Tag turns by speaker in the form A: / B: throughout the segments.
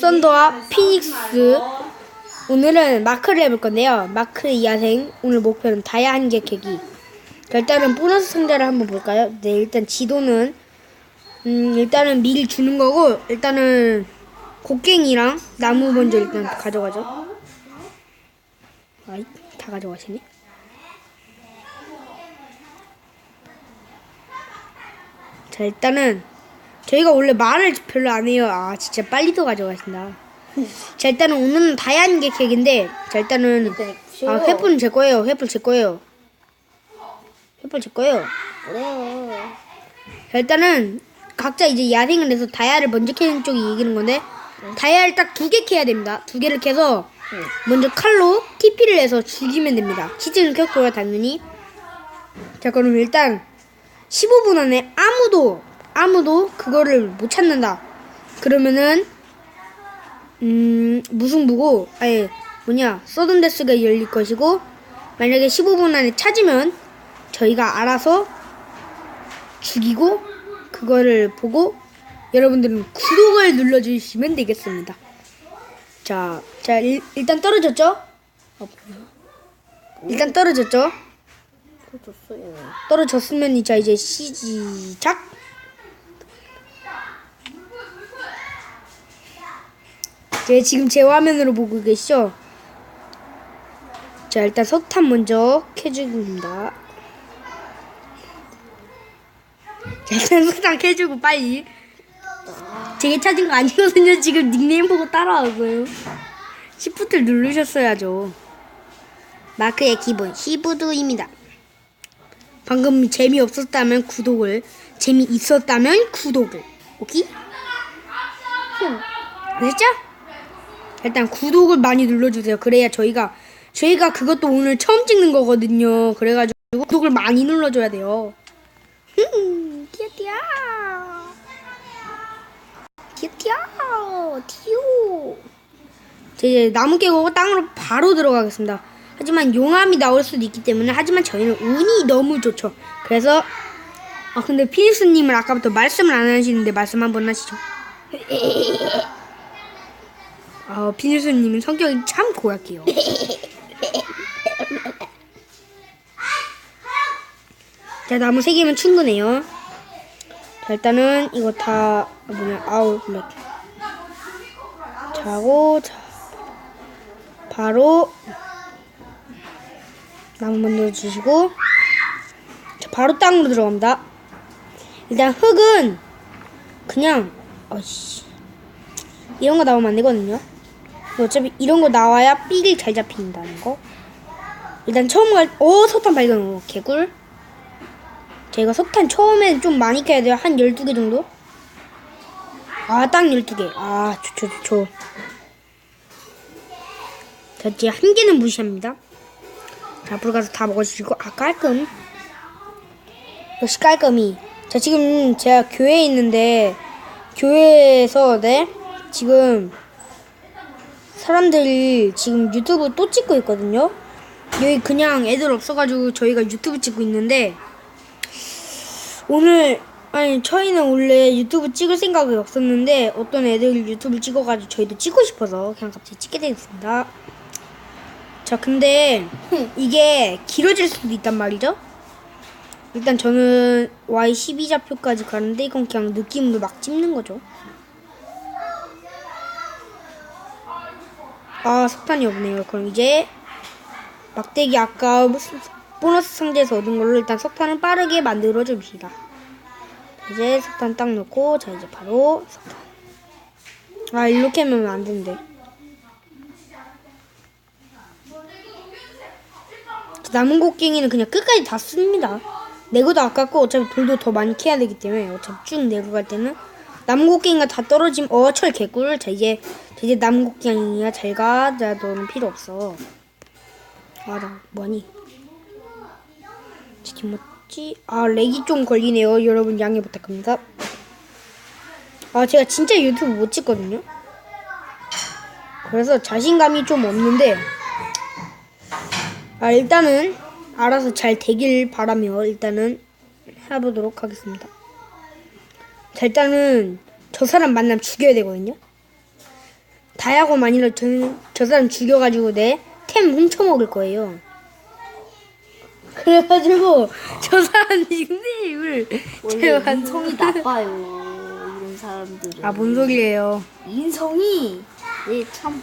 A: 썬더와 피닉스 오늘은 마크를 해볼 건데요. 마크 이하생 오늘 목표는 다이아 한 개 캐기. 자, 일단은 보너스 상자를 한번 볼까요? 네, 일단 지도는 음, 일단은 미리 주는 거고 일단은 곡괭이랑 나무 먼저 일단 가져가죠. 아이, 다 가져가시네. 자, 일단은 저희가 원래 말을 별로 안 해요. 아, 진짜 빨리도 가져가신다. 자, 일단은 오늘은 다이아한 개 객인데, 자, 일단은 아, 횃불은 제 거예요. 횃불 제 거예요. 횃불 제 거예요.
B: 그래요.
A: 자, 일단은 각자 이제 야생을 해서 다이아를 먼저 캐는 쪽이 이기는 건데, 다이아를 딱 두 개 캐야 됩니다. 두 개를 캐서 먼저 칼로 TP를 해서 죽이면 됩니다. 시즌을 켰고요, 당연히. 자, 그럼 일단 15분 안에 아무도 아무도 그거를 못 찾는다. 그러면은 음 무승부고 아예 뭐냐 서든데스가 열릴 것이고 만약에 15분 안에 찾으면 저희가 알아서 죽이고 그거를 보고 여러분들은 구독을 눌러주시면 되겠습니다. 자, 자 일, 일단 떨어졌죠? 어, 일단 떨어졌죠?
B: 줬어요.
A: 떨어졌으면 자 이제 시작. 네, 지금 제 화면으로 보고 계시죠? 자, 일단 석탄 먼저 캐주고입니다. 자, 일단 석탄 캐주고 빨리. 제게 찾은 거 아니거든요. 지금 닉네임 보고 따라왔어요. 시프트를 누르셨어야죠. 마크의 기본 시부두입니다. 방금 재미없었다면 구독을, 재미있었다면 구독을. 오케이? 아셨죠? 일단 구독을 많이 눌러주세요. 그래야 저희가, 저희가 그것도 오늘 처음 찍는 거거든요. 그래가지고 구독을 많이 눌러줘야 돼요. 흠, 띠야띠야. 띠야띠야. 티오. 자, 이제 나무 깨고 땅으로 바로 들어가겠습니다. 하지만 용암이 나올 수도 있기 때문에 하지만 저희는 운이 너무 좋죠. 그래서 아 근데 피니스님은 아까부터 말씀을 안 하시는데 말씀 한번 하시죠. 아 피니스님은 성격이 참 고약해요. 자 나무 세 개면 충분해요. 자 일단은 이거 다 뭐냐 아우 블랙 자고 자 바로 나무 먼저 주시고 자, 바로 땅으로 들어갑니다. 일단 흙은 그냥 어씨 이런 거 나오면 안 되거든요. 어차피 이런 거 나와야 삐를 잘 잡힌다는 거. 일단 처음 갈, 오 석탄 발견, 오 개꿀. 제가 석탄 처음에 좀 많이 캐야 돼요. 한 12개 정도? 아, 딱 12개. 아, 좋죠, 좋죠. 자, 이제 한 개는 무시합니다. 자, 앞으로 가서 다 먹어주시고, 아, 깔끔. 역시 깔끔이. 자, 지금 제가 교회에 있는데, 교회에서, 네, 지금, 사람들이 지금 유튜브 또 찍고 있거든요. 여기 그냥 애들 없어가지고 저희가 유튜브 찍고 있는데, 오늘, 아니, 저희는 원래 유튜브 찍을 생각이 없었는데, 어떤 애들 유튜브 찍어가지고 저희도 찍고 싶어서 그냥 갑자기 찍게 되었습니다. 자, 근데 이게 길어질 수도 있단 말이죠. 일단 저는 Y12 좌표까지 가는데 이건 그냥 느낌으로 막 찝는 거죠. 아, 석탄이 없네요. 그럼 이제 막대기 아까 무슨 보너스 상자에서 얻은 걸로 일단 석탄을 빠르게 만들어 줍시다. 이제 석탄 딱 넣고 자 이제 바로 석탄. 아, 이렇게 하면 안 되는데. 남은 곡괭이는 그냥 끝까지 다 씁니다. 내구도 아깝고 어차피 돌도 더 많이 캐야 되기 때문에 어차피 쭉 내고 갈 때는 남은 곡괭이가 다 떨어지면 어철 개꿀. 자 이제 자, 이제 남은 곡괭이야 잘 가. 자 너는 필요 없어. 아나 뭐니? 치킨 먹지? 아 렉이 좀 걸리네요. 여러분 양해 부탁합니다. 아 제가 진짜 유튜브 못 찍거든요. 그래서 자신감이 좀 없는데 아, 일단은 알아서 잘 되길 바라며 일단은 해보도록 하겠습니다. 자, 일단은 저 사람 만나면 죽여야 되거든요. 다야고 만일로 저, 저 사람 죽여가지고 내 템 훔쳐먹을 거예요. 그래가지고 저 사람 닉네임을
B: 원래
A: 제가
B: 인성이 나빠요. 이런 사람들은.
A: 아 뭔 소리예요?
B: 인성이 얘참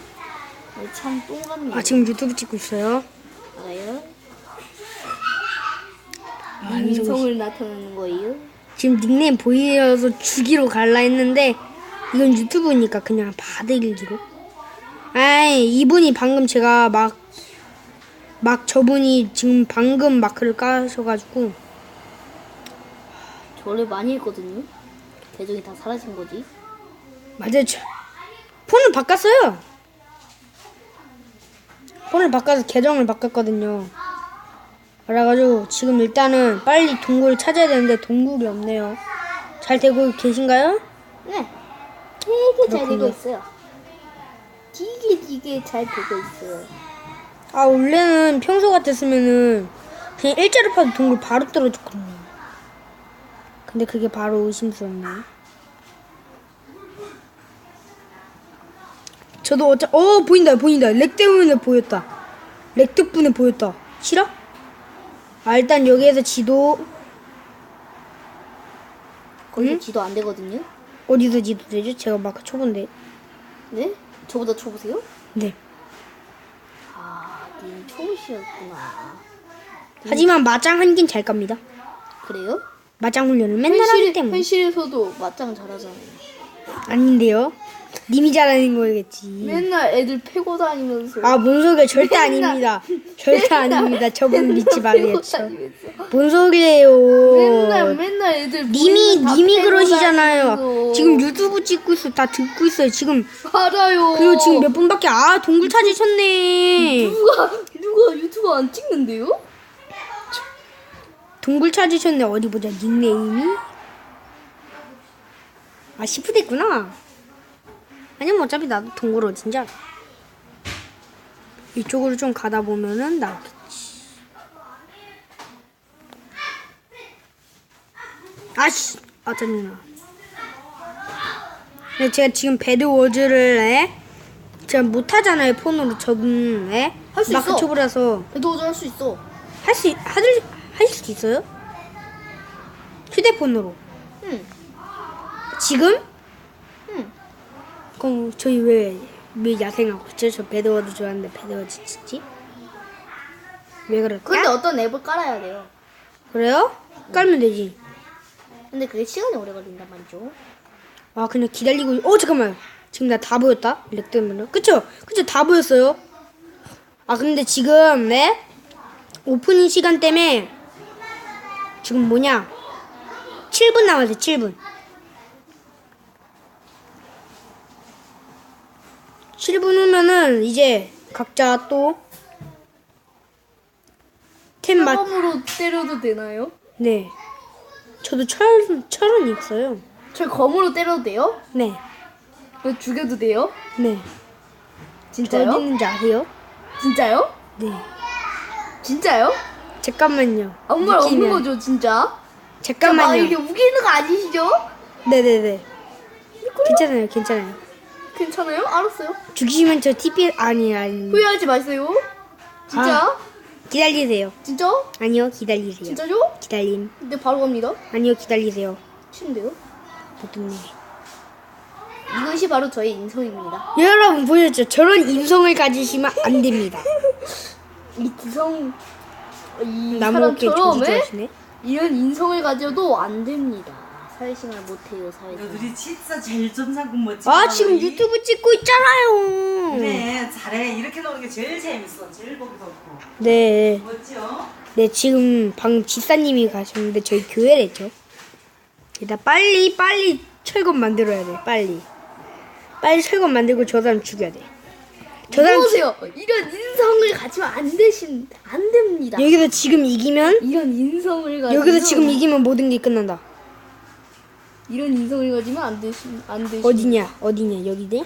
B: 얘참 똥같네.
A: 아 지금 유튜브 찍고 있어요.
B: 알아요?
A: 아,
B: 인성을 나타내는 거예요?
A: 지금 닉네임 보이어서 죽이러 갈라 했는데 이건 유튜브니까 그냥 받을기로. 아이 이분이 방금 제가 막 막 저분이 지금 방금 마크를 까셔가지고
B: 저를 많이 했거든요. 계정이 다 사라진 거지.
A: 맞아요. 저, 폰을 바꿨어요. 폰을 바꿔서 계정을 바꿨거든요. 그래가지고 지금 일단은 빨리 동굴을 찾아야 되는데 동굴이 없네요. 잘 되고 계신가요?
B: 네. 되게 잘. 되고 있어요. 되게 되게 잘 되고 있어요.
A: 아 원래는 평소 같았으면은 그냥 일자로 파도 동굴 바로 떨어졌거든요. 근데 그게 바로 의심스럽네. 저도 어차 어 보인다 보인다 렉 때문에 보였다. 렉 덕분에 보였다. 싫어? 아 일단 여기에서 지도
B: 거기 지도 안 되거든요.
A: 어디서 지도 되죠? 제가 마크 초본데.
B: 네? 저보다 초보세요?
A: 네.
B: 아, 님 초보시였구나.
A: 하지만 마장 한긴 잘 갑니다.
B: 그래요?
A: 마장 훈련을 맨날 하기 때문에.
B: 현실에서도 맞짱 잘하잖아요.
A: 아닌데요. 님이 잘하는 거겠지.
B: 맨날 애들 패고 다니면서.
A: 아, 뭔 소리야. 절대 아닙니다. 절대 아닙니다. 저분 믿지 말래요. 뭔 소리예요.
B: 맨날 맨날 애들
A: 님이,
B: 다
A: 님이
B: 패고
A: 그러시잖아요.
B: 다니면서.
A: 지금 유튜브 찍고 있어. 다 듣고 있어요. 지금.
B: 알아요.
A: 그리고 지금 몇 분밖에, 아, 동굴 찾으셨네.
B: 누가 누가 유튜브 안 찍는데요?
A: 동굴 찾으셨네. 어디 보자. 닉네임이. 아, 시프트 있구나. 아니면 어차피 나도 동굴 어딘지 알아. 이쪽으로 좀 가다 보면은 나오겠지. 아씨! 아, 짜증나. 근데 제가 지금 배드워즈를, 에? 제가 못하잖아요, 폰으로. 저분, 에?
B: 할수
A: 마크
B: 있어.
A: 초보라서.
B: 배도저 할수 있어.
A: 할 수, 하들, 하실 수 있어요? 휴대폰으로.
B: 응.
A: 지금?
B: 응.
A: 그럼 저희 왜, 왜 야생하고 있죠? 저 배드워드 좋아하는데 배드워드 찍지? 왜 그럴까?
B: 근데 어떤 앱을 깔아야 돼요.
A: 그래요? 깔면 되지.
B: 근데 그게 시간이 오래 걸린단 말이죠.
A: 아, 그냥 기다리고, 있- 어, 잠깐만. 지금 나 다 보였다? 렉 때문에. 그쵸? 그쵸? 다 보였어요. 아, 근데 지금, 네? 오프닝 시간 때문에, 지금 뭐냐? 7분 남았어요, 7분. 7분 후면은, 이제, 각자 또, 템 맞,
B: 처음으로 때려도 되나요?
A: 네. 저도 철, 철은 있어요.
B: 저 검으로 때려도 돼요?
A: 네.
B: 저 죽여도 돼요?
A: 네. 저
B: 진짜요?
A: 어디 있는지 아세요?
B: 진짜요?
A: 네.
B: 진짜요?
A: 잠깐만요.
B: 아무 말 없는
A: 느끼면.
B: 거죠, 진짜? 막
A: 잠깐만요.
B: 이렇게 우기는 거 아니시죠?
A: 네네네. 괜찮아요, 괜찮아요.
B: 괜찮아요? 알았어요.
A: 죽이시면 저 TP 아니 아니.
B: 후회하지 마세요. 진짜?
A: 아. 기다리세요.
B: 진짜?
A: 아니요, 기다리세요.
B: 진짜죠?
A: 기다림.
B: 근데 바로 갑니다.
A: 아니요, 기다리세요.
B: 싫은데요?
A: 보통님.
B: 이것이 바로 저의 인성입니다.
A: 여러분 보셨죠? 저런 인성을 가지시면 안 됩니다.
B: 이 기성, 이
A: 나무어깨
B: 사람처럼
A: 조지
B: 에?
A: 좋아하시네.
B: 이런 인성을 가져도 안 됩니다. 사회생활 못해요, 사회생활.
C: 너들이 진짜 제일 좀 상금 멋지.
A: 아 지금 유튜브 찍고 있잖아요.
C: 그래 잘해 이렇게 노는 게 제일 재밌어 제일 보기 좋고
A: 네,
C: 멋지요?
A: 네 지금 방금 지사님이 가셨는데 저희 교회랬죠. 일단 빨리 빨리 철검 만들어야 돼. 빨리. 빨리 철검 만들고 저 사람 죽여야 돼. 저 사람
B: 보세요. 이런 인성을 가지면 안 되신, 안 됩니다.
A: 여기서 지금 이기면
B: 이런 인성을 가지면
A: 여기서 지금 이기면 모든 게 끝난다.
B: 이런 인성을 가지면 안 되신, 안 되신.
A: 어디냐? 어디냐? 여기네?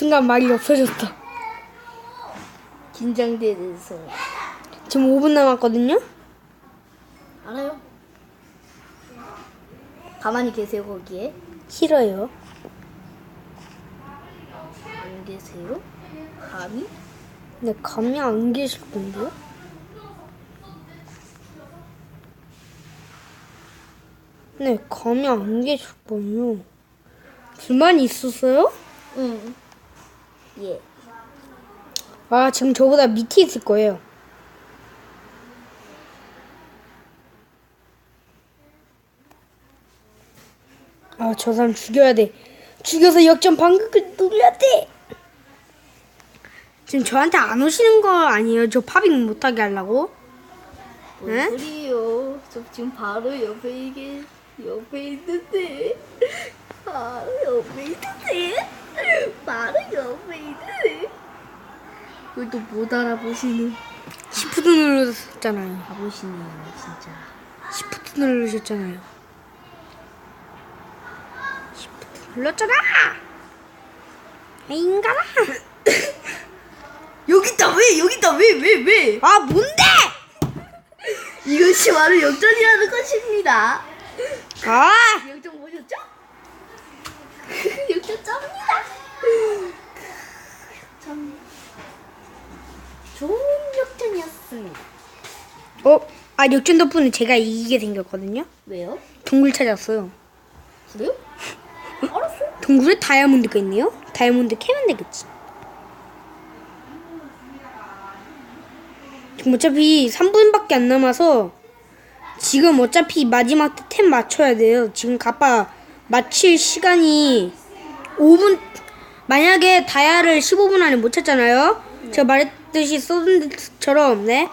A: 순간 말이 없어졌다.
B: 긴장되면서
A: 지금 5분 남았거든요.
B: 알아요? 가만히 계세요 거기에
A: 싫어요.
B: 안 계세요? 감히?
A: 네, 감이 안 계실 건데요? 네, 감이 안 계실 거예요. 불만이 있었어요?
B: 응. 예.
A: 아, 지금 저보다 밑에 있을 거예요. 아, 저 사람 죽여야 돼. 죽여서 역전 반격을 누려야 돼. 지금 저한테 안 오시는 거 아니에요? 저 파빙 못하게 하려고?
B: 뭔
A: 응?
B: 소리요? 저 지금 바로 옆에 이게 옆에 있는데 바로 옆에 있는데 바로 옆에 있는데 그걸 또못 알아보시는
A: 시프트 누르셨잖아요.
B: 바보시네요 진짜
A: 시프트 누르셨잖아요. 시프트 눌렀잖아! 인간아!
B: 여기 있다 왜 여기 있다 왜 왜 왜?
A: 아, 뭔데!
B: 이것이 바로 역전이라는 것입니다.
A: 아!
B: 역전 보셨죠? 역전 짭니다. 참 좋은 역전이었습니다.
A: 어? 아, 역전 덕분에 제가 이기게 생겼거든요?
B: 왜요?
A: 동굴 찾았어요.
B: 그래요? 알았어요.
A: 동굴에 다이아몬드가 있네요? 다이아몬드 캐면 되겠지. 지금 어차피 3분밖에 안 남아서 지금 어차피 마지막 때 템 맞춰야 돼요. 지금 가빠 맞힐 시간이 5분 만약에 다이아를 15분 안에 못 찾잖아요. 제가 말했 듯이 서든처럼 네.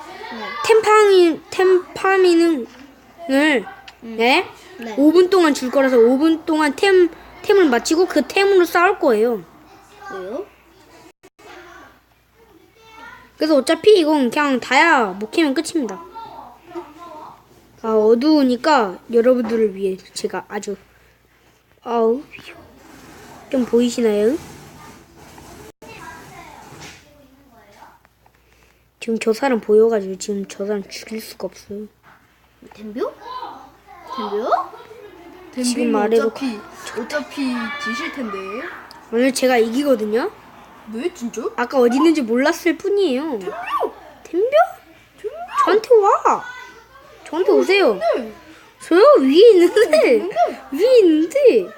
A: 템파밍 템파밍을 네.
B: 네.
A: 5분 동안 줄 거라서 5분 동안 템 템을 마치고 그 템으로 싸울 거예요.
B: 왜요?
A: 그래서 어차피 이건 그냥 다야 못 캐면 끝입니다. 아 어두우니까 여러분들을 위해 제가 아주 아우 좀 보이시나요? 지금 저 사람 보여가지고 지금 저 사람 죽일 수가 없어요.
B: 덤벼? 덤벼?
A: 지금 말해도
B: 어차피 어차피 지실 텐데.
A: 오늘 제가 이기거든요.
B: 왜 진짜?
A: 아까 어디 있는지 몰랐을 뿐이에요. 템벼? 템벼? 저한테 와. 저한테 오세요. 저요 위에 있는데 위에 있는데